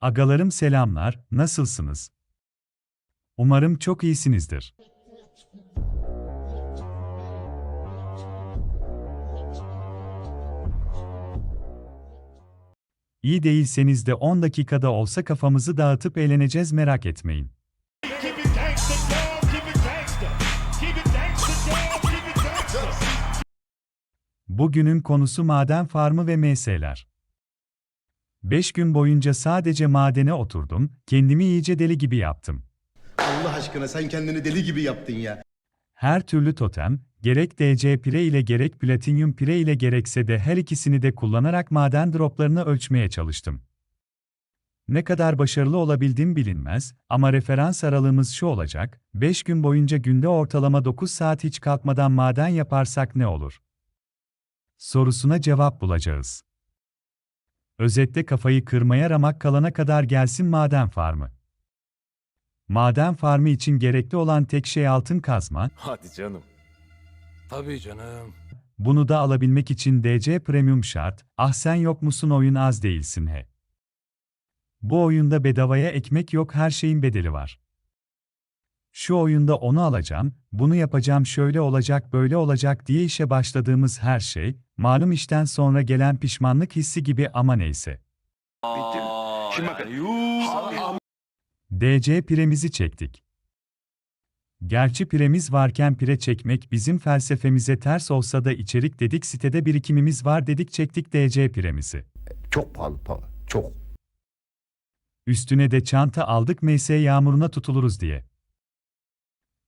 Agalarım selamlar, nasılsınız? Umarım çok iyisinizdir. İyi değilseniz de 10 dakikada olsa kafamızı dağıtıp eğleneceğiz merak etmeyin. Bugünün konusu maden farmı ve MS'ler. 5 gün boyunca sadece madene oturdum, kendimi iyice deli gibi yaptım. Allah aşkına sen kendini deli gibi yaptın ya. Her türlü totem, gerek DC pire ile gerek platinyum pire ile gerekse de her ikisini de kullanarak maden droplarını ölçmeye çalıştım. Ne kadar başarılı olabildim bilinmez ama referans aralığımız şu olacak, 5 gün boyunca günde ortalama 9 saat hiç kalkmadan maden yaparsak ne olur? Sorusuna cevap bulacağız. Özetle kafayı kırmaya ramak kalana kadar gelsin maden farmı. Maden farmı için gerekli olan tek şey altın kazma, Hadi canım. Tabii canım. bunu da alabilmek için DC Premium şart, ah sen yok musun oyun az değilsin he. Bu oyunda bedavaya ekmek yok her şeyin bedeli var. Şu oyunda onu alacağım, bunu yapacağım şöyle olacak böyle olacak diye işe başladığımız her şey, malum işten sonra gelen pişmanlık hissi gibi ama neyse. Şimdi bakın. DC piremizi çektik. Gerçi piremiz varken pire çekmek bizim felsefemize ters olsa da içerik dedik sitede birikimimiz var dedik çektik DC piremizi. Çok pahalı pahalı. Çok. Üstüne de çanta aldık MS yağmuruna tutuluruz diye.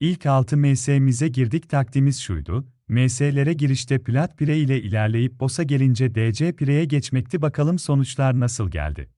İlk 6 MS'mize girdik taktiğimiz şuydu, MS'lere girişte plat pire ile ilerleyip boss'a gelince DC pireye geçmekti bakalım sonuçlar nasıl geldi.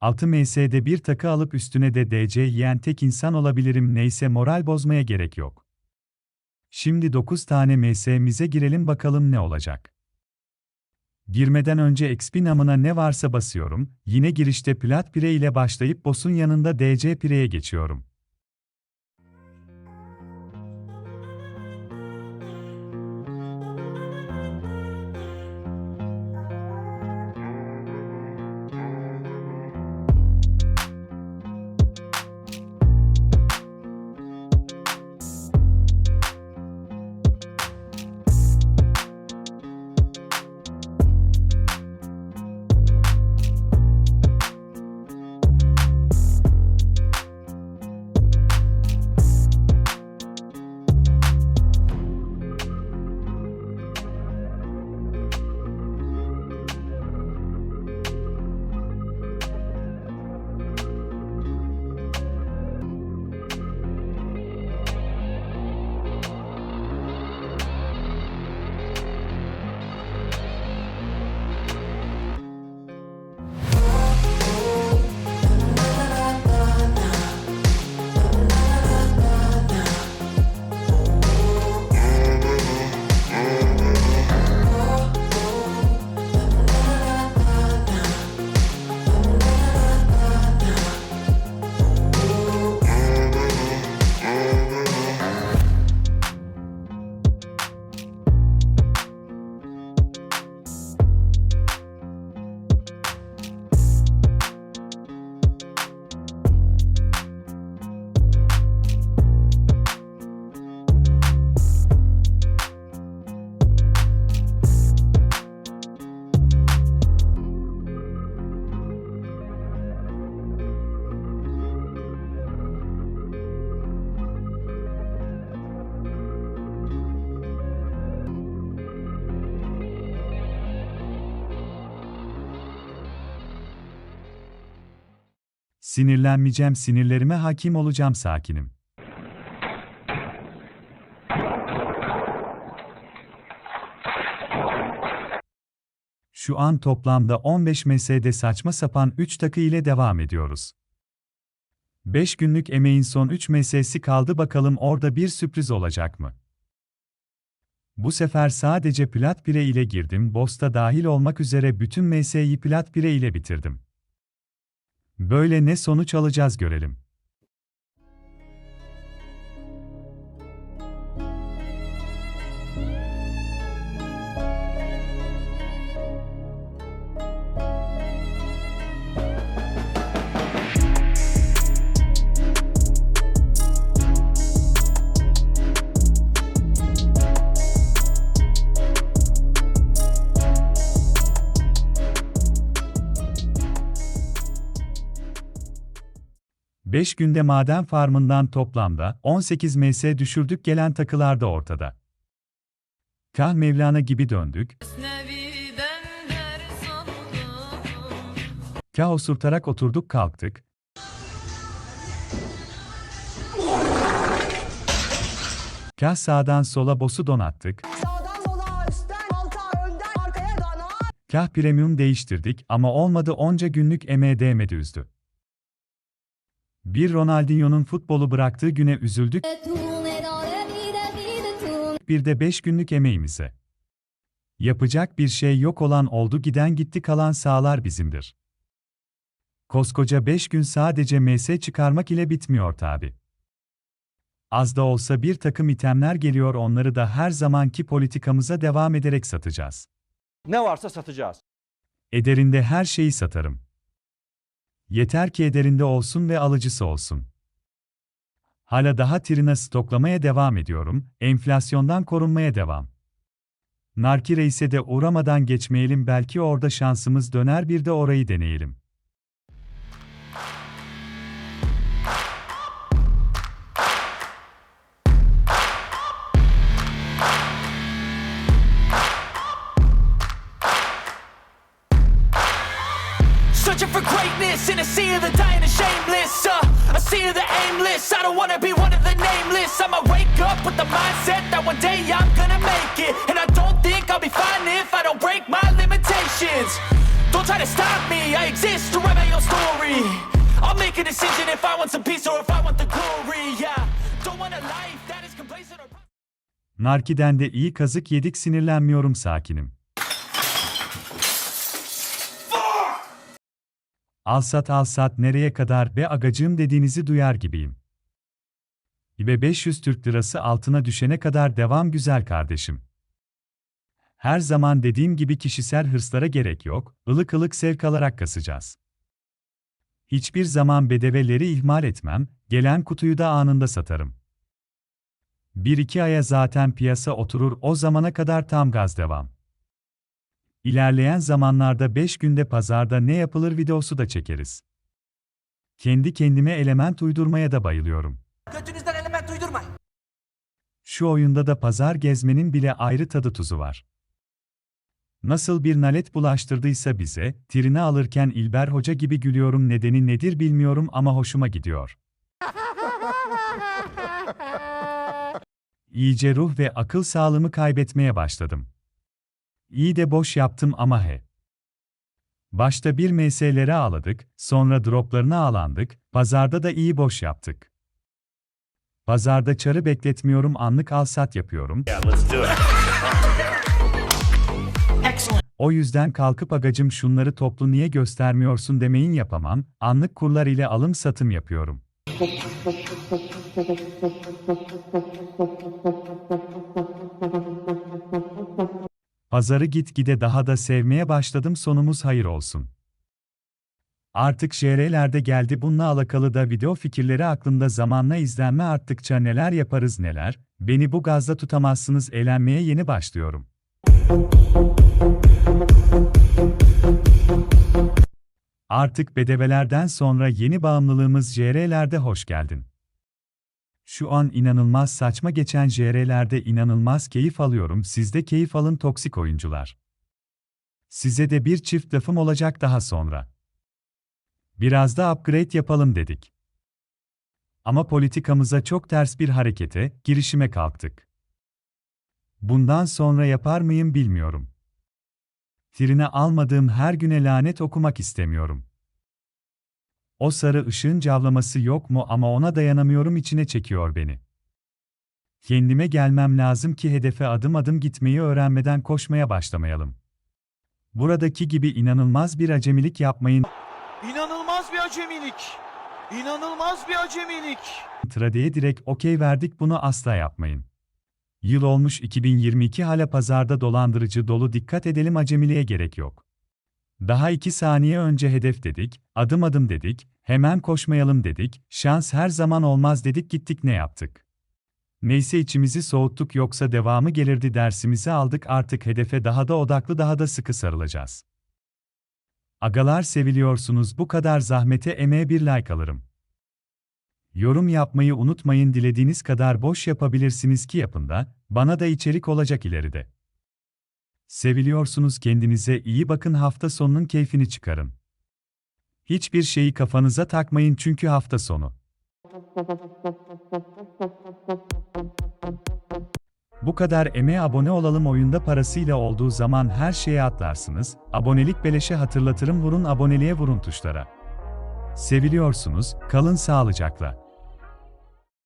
Altı MS'de bir takı alıp üstüne de DC yiyen tek insan olabilirim neyse moral bozmaya gerek yok. Şimdi 9 tane MS'mize girelim bakalım ne olacak. Girmeden önce XP namına ne varsa basıyorum, yine girişte plat pire ile başlayıp boss'un yanında DC pireye geçiyorum. Sinirlenmeyeceğim, sinirlerime hakim olacağım, sakinim. Şu an toplamda 15 MS'de saçma sapan 3 takı ile devam ediyoruz. 5 günlük emeğin son 3 MS'si kaldı bakalım orada bir sürpriz olacak mı? Bu sefer sadece plat pire ile girdim, bosta dahil olmak üzere bütün MS'yi plat pire ile bitirdim. Böyle ne sonuç alacağız görelim. Beş günde maden farmından toplamda 18 MS düşürdük gelen takılar da ortada. Kah Mevlana gibi döndük, kah osurtarak oturduk kalktık, kah sağdan sola bosu donattık, Sağdan sola, üstten alta, önden arkaya dana. kah premium değiştirdik ama olmadı onca günlük emeğe değmedi üzdü. Bir Ronaldinho'nun futbolu bıraktığı güne üzüldük, bir de 5 günlük emeğimize. Yapacak bir şey yok olan oldu giden gitti kalan sağlar bizimdir. Koskoca 5 gün sadece MS çıkarmak ile bitmiyor tabi. Az da olsa bir takım itemler geliyor onları da her zamanki politikamıza devam ederek satacağız. Ne varsa satacağız. Ederinde her şeyi satarım. Yeter ki ederinde olsun ve alıcısı olsun. Hala daha trina stoklamaya devam ediyorum, enflasyondan korunmaya devam. Narki Reis'e de uğramadan geçmeyelim belki orada şansımız döner bir de orayı deneyelim. Greatness in a sea of the dying and shameless. Uh, a sea of the aimless. I don't wanna be one of the nameless. I'ma wake up with the mindset that one day I'm gonna make it. And I don't think I'll be fine if I don't break my limitations. Don't try to stop me, I exist to write my own story. I'll make a decision if I want some peace or if I want the glory. Yeah, don't want a life that is complacent or. Narki'den de iyi kazık yedik sinirlenmiyorum sakinim. Alsat alsat nereye kadar be agacığım dediğinizi duyar gibiyim. İbe 500 Türk lirası altına düşene kadar devam güzel kardeşim. Her zaman dediğim gibi kişisel hırslara gerek yok, ılık ılık sevk alarak kasacağız. Hiçbir zaman bedeveleri ihmal etmem, gelen kutuyu da anında satarım. Bir iki aya zaten piyasa oturur o zamana kadar tam gaz devam. İlerleyen zamanlarda 5 günde pazarda ne yapılır videosu da çekeriz. Kendi kendime element uydurmaya da bayılıyorum. Götünüzden element uydurmayın. Şu oyunda da pazar gezmenin bile ayrı tadı tuzu var. Nasıl bir nalet bulaştırdıysa bize, trine alırken İlber Hoca gibi gülüyorum nedeni nedir bilmiyorum ama hoşuma gidiyor. İyice ruh ve akıl sağlığımı kaybetmeye başladım. İyi de boş yaptım ama he. Başta bir MS'lere ağladık, sonra droplarına ağlandık, pazarda da iyi boş yaptık. Pazarda çarı bekletmiyorum anlık al sat yapıyorum. O yüzden kalkıp agacım şunları toplu niye göstermiyorsun demeyin yapamam, anlık kurlar ile alım satım yapıyorum. Pazarı gitgide daha da sevmeye başladım sonumuz hayır olsun. Artık JR'lerde geldi bununla alakalı da video fikirleri aklımda zamanla izlenme arttıkça neler yaparız neler, beni bu gazda tutamazsınız eğlenmeye yeni başlıyorum. Artık bedevelerden sonra yeni bağımlılığımız JR'lerde hoş geldin. Şu an inanılmaz saçma geçen JR'lerde inanılmaz keyif alıyorum. Siz de keyif alın toksik oyuncular. Size de bir çift lafım olacak daha sonra. Biraz da upgrade yapalım dedik. Ama politikamıza çok ters bir harekete, girişime kalktık. Bundan sonra yapar mıyım bilmiyorum. Trine almadığım her güne lanet okumak istemiyorum. O sarı ışığın cavlaması yok mu ama ona dayanamıyorum içine çekiyor beni. Kendime gelmem lazım ki hedefe adım adım gitmeyi öğrenmeden koşmaya başlamayalım. Buradaki gibi inanılmaz bir acemilik yapmayın. İnanılmaz bir acemilik. İnanılmaz bir acemilik. Trade'ye direkt okey verdik bunu asla yapmayın. Yıl olmuş 2022 hala pazarda dolandırıcı dolu dikkat edelim acemiliğe gerek yok. Daha iki saniye önce hedef dedik, adım adım dedik, hemen koşmayalım dedik, şans her zaman olmaz dedik gittik ne yaptık? Neyse içimizi soğuttuk yoksa devamı gelirdi dersimizi aldık artık hedefe daha da odaklı daha da sıkı sarılacağız. Agalar seviliyorsunuz bu kadar zahmete emeğe bir like alırım. Yorum yapmayı unutmayın dilediğiniz kadar boş yapabilirsiniz ki yapın da, bana da içerik olacak ileride. Seviliyorsunuz kendinize iyi bakın hafta sonunun keyfini çıkarın. Hiçbir şeyi kafanıza takmayın çünkü hafta sonu. Bu kadar emeğe abone olalım oyunda parasıyla olduğu zaman her şeye atlarsınız. Abonelik beleşe hatırlatırım vurun aboneliğe vurun tuşlara. Seviliyorsunuz, kalın sağlıcakla.